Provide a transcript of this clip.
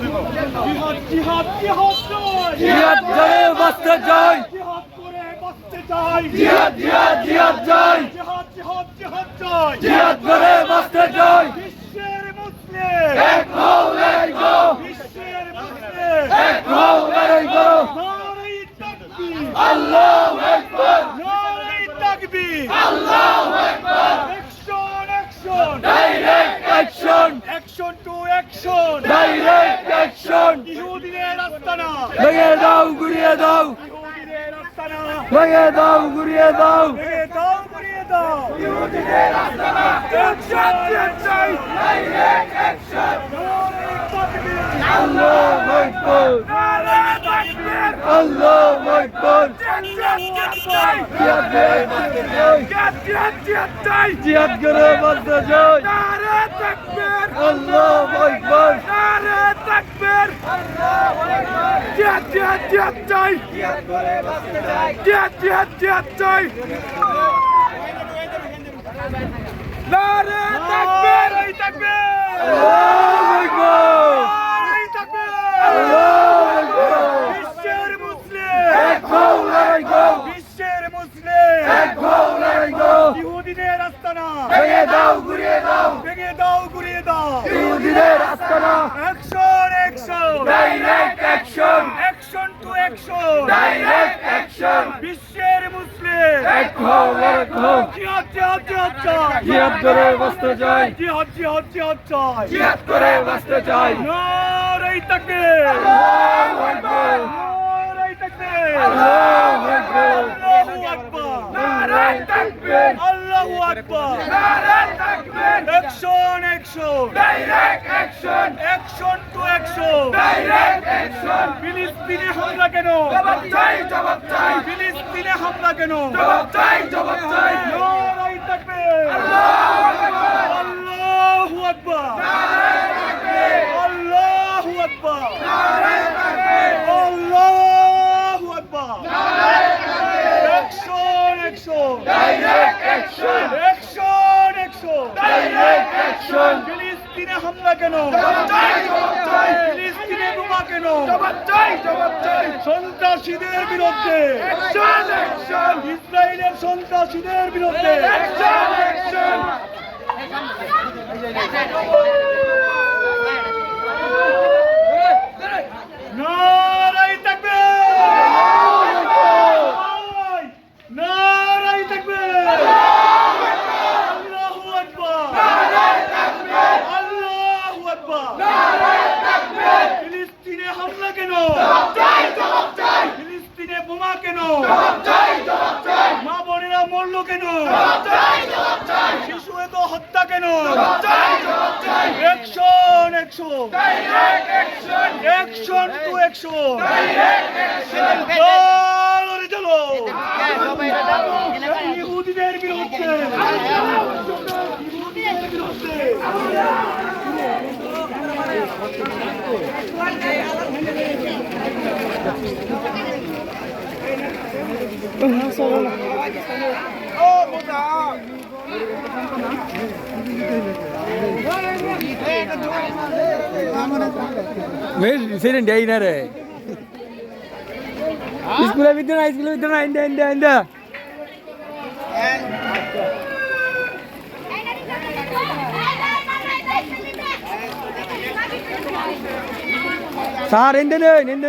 জিহাদ জিহাদ জিহাদ জয়। জয়ে বাঁচতে চাই জিহাদ করে বাঁচতে চাই জিহাদ জিহাদ জিহাদ জয়। জিহাদ জিহাদ জিহাদ জয়। জিহাদ করে বাঁচতে চাই বিশ্বের মুসলিম এক হও করো বিশ্বের মুসলিম এক হও। নারী তাকবীর। আল্লাহু আকবার। নারী তাকবীর। আল্লাহু আকবার action action direct action action to action direct action ইহুদিনের আস্তানা ভেঙে দাও গুড়িয়ে দাও। ভেঙে দাও ঘুরিয়ে দাও। আল্লাহু আকবার। নারী আকবার। জিহাদ করে বাঁচতে চাই জিহাদ জিহাদ তাকবীর আল্লাহু আকবার জিহাদ জিহাদ জিহাদ চাই। জিহাদ করে জিহাদ জিহাদ চাই। নারে তাকবীর তাকবীর। আল্লাহু আকবার নারে তাকবীর আল্লাহু আকবার বিশ্বের মুসলিম এক হও লড়াই করো বিশ্বের মুসলিম এক হও লড়াই করো ইহুদিনের আস্তানা ভেঙে দাও গুড়িয়ে দাও। ভেঙে দাও ঘুরিয়ে দাও। ইহুদিদের আস্তানা action action direct action action to action direct action বিশ্বের মুসলিম। এক হও লড়াই করো জিহাদ জিহাদ জিহাদ চাই। জিহাদ করে বাঁচতে চাই। জিহাদ জিহাদ জিহাদ চাই। জিহাদ করে বাঁচতে চাই। নারাই তাকবীর আল্লাহু আকবার। নারাই তাকবীর আল্লাহু আকবার। আল্লাহু আকবার। তাকবীর। আল্লাহু আকবার। Action action direct action action to action direct action ফিলিস্তিনে হামলা কেন? জবাব চাই জবাব চাই ফিলিস্তিনে হামলা কেন? জবাব চাই জবাব চাই নারাই তাকবীর আল্লাহু আকবার। আল্লাহু আকবার। নারায়ে তাকবীর আল্লাহু আকবার। নারায়ে তাকবীর আল্লাহু আকবার। নারায়ে তাকবীর action action direct action action action direct action ফিলিস্তিনে হামলা কেন? জবাব চাই জবাব চাই ফিলিস্তিনে বোমা কেন? জবাব চাই জবাব চাই সন্ত্রাসীদের বিরুদ্ধে। অ্যাকশন অ্যাকশন ইসরায়েলের সন্ত্রাসীদের বিরুদ্ধে অ্যাকশন অ্যাকশন নারাই তাকবীর নারাই তাকবীর আল্লাহু আকবার আল্লাহু আকবার ফিলিস্তিনে হামলা কেন ফিলিস্তিনে বোমা কেন? মা বোনেরা মরল কেন? শিশু এত হত্যা কেন? Action action action to action চলো ইহুদিদের বিরুদ্ধে। ইহুদিদের বিরুদ্ধে। சீரண்டி ஐநாரு ஸ்கூலில் வித்துனா ஸ்கூலில் வித்துனா இந்த இந்த இந்த. சார் இந்த இந்த